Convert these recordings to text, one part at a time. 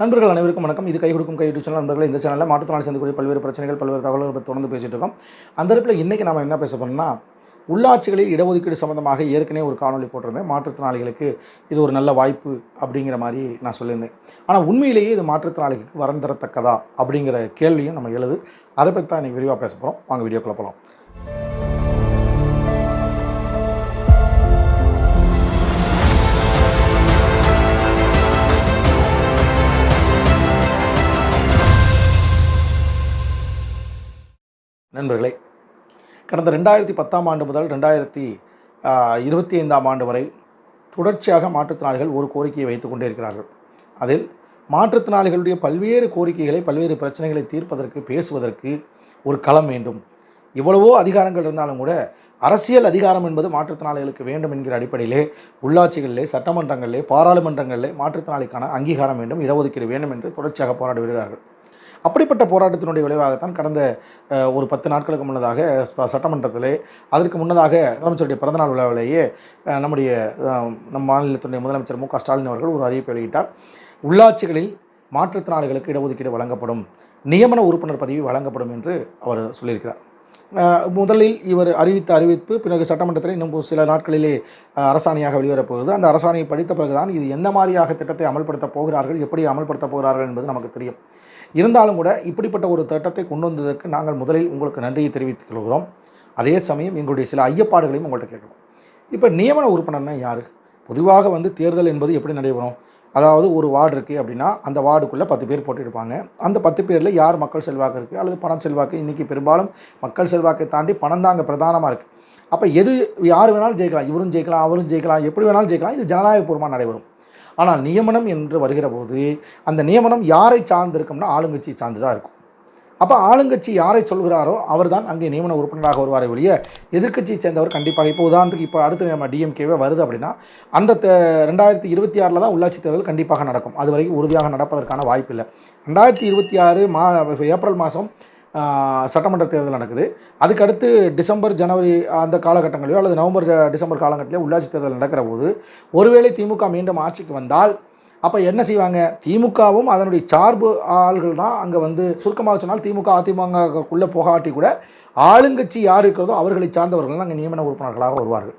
நண்பர்கள் அனைவருக்கும் வணக்கம். இது கை கொடுக்கும் கை யூடியூப் சேனல் நண்பர்கள். இந்த சேனலில் மாற்றுத்திறனாளி சேர்ந்துக்கூடிய பல்வேறு பிரச்சனைகள் பல்வேறு தகவல்கள் பற்றி தொடர்ந்து பேசிகிட்டு இருக்கோம். அந்த இடத்துல இன்றைக்கி நம்ம என்ன பேச போறோம்னா உள்ளாட்சிகளில் இடஒதுக்கீடு சம்மந்தமாக ஏற்கனவே ஒரு காணொளி போட்டிருந்தேன். மாற்றுத்திறனாளிகளுக்கு இது ஒரு நல்ல வாய்ப்பு அப்படிங்கிற மாதிரி நான் சொல்லியிருந்தேன். ஆனால் உண்மையிலேயே இது மாற்றுத்திறனாளிகளுக்கு வரம் தரத்தக்கதா அப்படிங்கிற கேள்வியும் நம்ம எழுது. அதை பற்றி தான் இன்றைக்கி விரிவாக பேச போகிறோம் வாங்க வீடியோக்குள்ள போகலாம் நண்பர்களே கடந்த ரெண்டாயிரத்தி பத்தாம் ஆண்டு முதல் ரெண்டாயிரத்தி இருபத்தி ஐந்தாம் ஆண்டு வரை தொடர்ச்சியாக மாற்றுத்திறனாளிகள் ஒரு கோரிக்கையை வைத்துக் கொண்டே இருக்கிறார்கள் அதில் மாற்றுத்திறனாளிகளுடைய பல்வேறு கோரிக்கைகளை பல்வேறு பிரச்சனைகளை தீர்ப்பதற்கு பேசுவதற்கு ஒரு களம் வேண்டும். எவ்வளவோ அதிகாரங்கள் இருந்தாலும் கூட அரசியல் அதிகாரம் என்பது மாற்றுத்திறனாளிகளுக்கு வேண்டும் என்கிற அடிப்படையிலே உள்ளாட்சிகளிலே சட்டமன்றங்களிலே பாராளுமன்றங்களிலே மாற்றுத்திறனாளிக்கான அங்கீகாரம் வேண்டும் இடஒதுக்கீடு வேண்டும் என்று தொடர்ச்சியாக போராடி வருகிறார்கள். அப்படிப்பட்ட போராட்டத்தினுடைய விளைவாகத்தான் கடந்த ஒரு பத்து நாட்களுக்கு முன்னதாக சட்டமன்றத்திலே அதற்கு முன்னதாக முதலமைச்சருடைய பிறந்தநாள் விழாவிலேயே நம்முடைய நம் மாநிலத்தினுடைய முதலமைச்சர் மு க ஸ்டாலின் அவர்கள் ஒரு அறிவிப்பை வெளியிட்டார். உள்ளாட்சிகளில் மாற்றுத்திறனாளிகளுக்கு இடஒதுக்கீடு வழங்கப்படும் நியமன உறுப்பினர் பதவி வழங்கப்படும் என்று அவர் சொல்லியிருக்கிறார். முதலில் இவர் அறிவித்த அறிவிப்பு பிறகு சட்டமன்றத்தில் இன்னும் சில நாட்களிலே அரசாணையாக வெளிவரப்போகுது. அந்த அரசாணையை படித்த பிறகுதான் இது எந்த மாதிரியாக திட்டத்தை அமல்படுத்தப் போகிறார்கள் எப்படி அமல்படுத்தப் போகிறார்கள் என்பது நமக்கு தெரியும். இருந்தாலும் கூட இப்படிப்பட்ட ஒரு திட்டத்தை கொண்டு வந்ததற்கு நாங்கள் முதலில் உங்களுக்கு நன்றியை தெரிவித்துக் கொள்கிறோம். அதே சமயம் எங்களுடைய சில ஐயப்பாடுகளையும் உங்கள்கிட்ட கேட்கணும் இப்போ நியமன உறுப்பினர்னா யார்? பொதுவாக வந்து தேர்தல் என்பது எப்படி நடைபெறும்? அதாவது ஒரு வார்டு இருக்குது அப்படின்னா அந்த வார்டுக்குள்ளே பத்து பேர் போட்டிருப்பாங்க. அந்த பத்து பேரில் யார் மக்கள் செல்வாக்கு இருக்குது அல்லது பணம் செல்வாக்கு? இன்றைக்கி பெரும்பாலும் மக்கள் செல்வாக்கை தாண்டி பணம் தான் அங்கே பிரதானமாக இருக்குது அப்போ எது யார் வேணாலும் ஜெயிக்கலாம். இவரும் ஜெயிக்கலாம் அவரும் ஜெயிக்கலாம். எப்படி வேணாலும் ஜெயிக்கலாம். இது ஜனநாயகபூர்வமாக நடைபெறும். ஆனால் நியமனம் என்று வருகிற போது அந்த நியமனம் யாரை சார்ந்திருக்கும்னா ஆளுங்கட்சி சார்ந்து தான் இருக்கும். அப்போ ஆளுங்கட்சி யாரை சொல்கிறாரோ அவர் தான் அங்கே நியமன உறுப்பினராக வருவாரே ஒழிய எதிர்க்கட்சியை சேர்ந்தவர் கண்டிப்பாக. இப்போ உதாரணத்துக்கு இப்போ அடுத்து நம்ம டிஎம்கேவே வருது அப்படின்னா அந்த ரெண்டாயிரத்தி இருபத்தி ஆறில் தான் உள்ளாட்சி தேர்தல் கண்டிப்பாக நடக்கும். அது வரைக்கும் உறுதியாக நடப்பதற்கான வாய்ப்பு இல்லை ரெண்டாயிரத்தி இருபத்தி ஆறு மா ஏப்ரல் மாதம் சட்டமன்ற தேர்தல் நடக்குது. அதுக்கடுத்து டிசம்பர் ஜனவரி அந்த காலகட்டங்களையோ அல்லது நவம்பர் டிசம்பர் காலகட்டத்திலோ உள்ளாட்சி தேர்தல் நடக்கிற போது ஒருவேளை திமுக மீண்டும் ஆட்சிக்கு வந்தால் அப்போ என்ன செய்வாங்க? திமுகவும் அதனுடைய சார்பு ஆள்கள் தான் அங்கே வந்து சுருக்கமாக சொன்னால் திமுக அதிமுகக்குள்ளே போகாட்டி கூட ஆளுங்கட்சி யார் இருக்கிறதோ அவர்களை சார்ந்தவர்கள் அங்கே நியமன உறுப்பினர்களாக வருவார்கள்.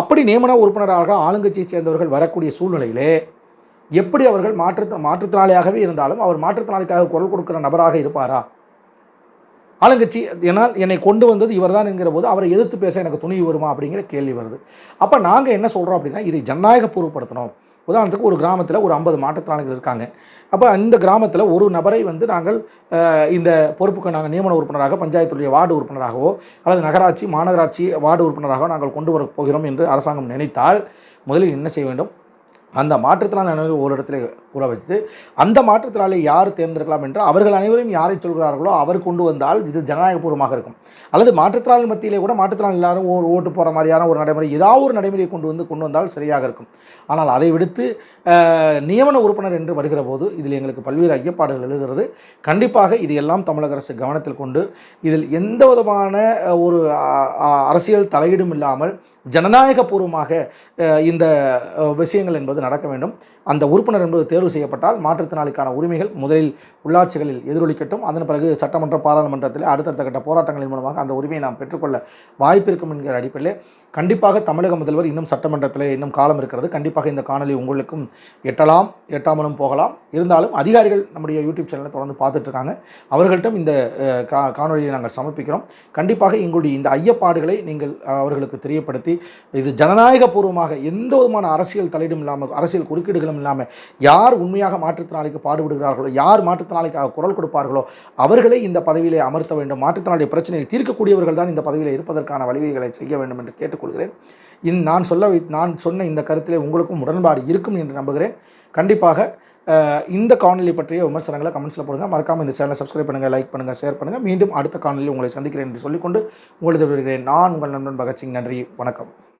அப்படி நியமன உறுப்பினராக ஆளுங்கட்சியை சேர்ந்தவர்கள் வரக்கூடிய சூழ்நிலையிலே எப்படி அவர்கள் மாற்று மாற்றுத்திறனாளியாகவே இருந்தாலும் அவர் மாற்றுத்திறனாளிக்காக குரல் கொடுக்கிற நபராக இருப்பாரா? ஆளுங்கட்சி ஏன்னால் என்னை கொண்டு வந்தது இவர்தான் என்கிற போது அவரை எதிர்த்து பேச எனக்கு துணிவு வருமா அப்படிங்கிற கேள்வி வருது. அப்போ நாங்கள் என்ன சொல்கிறோம் அப்படின்னா இதை ஜனநாயக பூர்வப்படுத்தணும் உதாரணத்துக்கு ஒரு கிராமத்தில் ஒரு ஐம்பது மாற்றுத்திறனாளிகள் இருக்காங்க. அப்போ அந்த கிராமத்தில் ஒரு நபரை வந்து நாங்கள் இந்த பொறுப்புக்கு நாங்கள் நியமன உறுப்பினராக பஞ்சாயத்துடைய வார்டு உறுப்பினராகவோ அல்லது நகராட்சி மாநகராட்சி வார்டு உறுப்பினராகவோ நாங்கள் கொண்டு வரப் போகிறோம் என்று அரசாங்கம் நினைத்தால் முதலில் என்ன செய்ய வேண்டும்? அந்த மாற்றுத்திறனாளி அனைவரும் ஒரு இடத்துல கூற வச்சு அந்த மாற்றுத்திறனாளி யார் தேர்ந்தெடுக்கலாம் என்று அவர்கள் அனைவரும் யாரை சொல்கிறார்களோ அவர் கொண்டு வந்தால் இது ஜனநாயகபூர்வமாக இருக்கும். அல்லது மாற்றுத்திறனாளி மத்தியிலே கூட மாற்றுத்திறனாளி எல்லாரும் ஓட்டு போகிற மாதிரியான ஒரு நடைமுறை ஏதாவது ஒரு நடைமுறையை கொண்டு வந்து கொண்டு வந்தால் சரியாக இருக்கும். ஆனால் அதை விடுத்து நியமன உறுப்பினர் என்று வருகிற போது இதில் எங்களுக்கு பல்வேறு ஐயப்பாடுகள் எழுகிறது. கண்டிப்பாக இது எல்லாம் தமிழக அரசு கவனத்தில் கொண்டு இதில் எந்த விதமான ஒரு அரசியல் தலையீடும் இல்லாமல் ஜனநாயகபூர்வமாக இந்த விஷயங்கள் என்பது நடக்க வேண்டும். அந்த உறுப்பினர் என்பது தேர்வு செய்யப்பட்டால் மாற்றுத்திறனாளிக்கான உரிமைகள் முதலில் உள்ளாட்சிகளில் எதிரொலிக்கட்டும். அதன் பிறகு சட்டமன்ற பாராளுமன்றத்தில் அடுத்தடுத்த கட்ட போராட்டங்களின் மூலமாக அந்த உரிமையை நாம் பெற்றுக்கொள்ள வாய்ப்பு இருக்கும் என்கிற அடிப்படையில் கண்டிப்பாக தமிழக முதல்வர் இன்னும் சட்டமன்றத்தில் இன்னும் காலம் இருக்கிறது. கண்டிப்பாக இந்த காணொளி உங்களுக்கும் எட்டலாம் எட்டாமலும் போகலாம். இருந்தாலும் அதிகாரிகள் நம்முடைய யூடியூப் சேனலை தொடர்ந்து பார்த்துட்டு இருக்காங்க அவர்கள்ட்டும் இந்த கா காணொலியை நாங்கள் சமர்ப்பிக்கிறோம். கண்டிப்பாக எங்களுடைய இந்த ஐயப்பாடுகளை நீங்கள் அவர்களுக்கு தெரியப்படுத்தி இது ஜனநாயகபூர்வமாக எந்த விதமான அரசியல் தலையிடும் இல்லாமல் அரசியல் குறுக்கீடுகளும் இல்லாமல் யார் உண்மையாக மாற்றுத்திறனாளிக்கு பாடுபடுகிறார்களோ யார் மாற்றுத்திறனாளிக்காக குரல் கொடுப்பார்களோ அவர்களை இந்த பதவியிலே அமர்த்த வேண்டும். மாற்றுத்திறனாளி பிரச்சனையை தீர்க்கக்கூடியவர்கள் தான் இந்த பதவியில் இருப்பதற்கான வழிவகைகளை செய்ய வேண்டும் என்று கேட்டுக்கொள்கிறேன். இந் நான் சொல்ல வை- நான் சொன்ன இந்த கருத்திலே உங்களுக்கும் உடன்பாடு இருக்கும் என்று நம்புகிறேன். கண்டிப்பாக இந்த காணொலி பற்றிய விமர்சனங்களை கமெண்ட்ஸில் போடுங்க. மறக்காம இந்த சேனலை சப்ஸ்கிரைப் பண்ணுங்கள் லைக் பண்ணுங்கள் ஷேர் பண்ணுங்கள் மீண்டும் அடுத்த காணொலியில் உங்களை சந்திக்கிறேன் என்று சொல்லிக்கொண்டு உங்களது விடுகிறேன் நான் உங்கள் நண்பன் பகத்சிங். நன்றி வணக்கம்.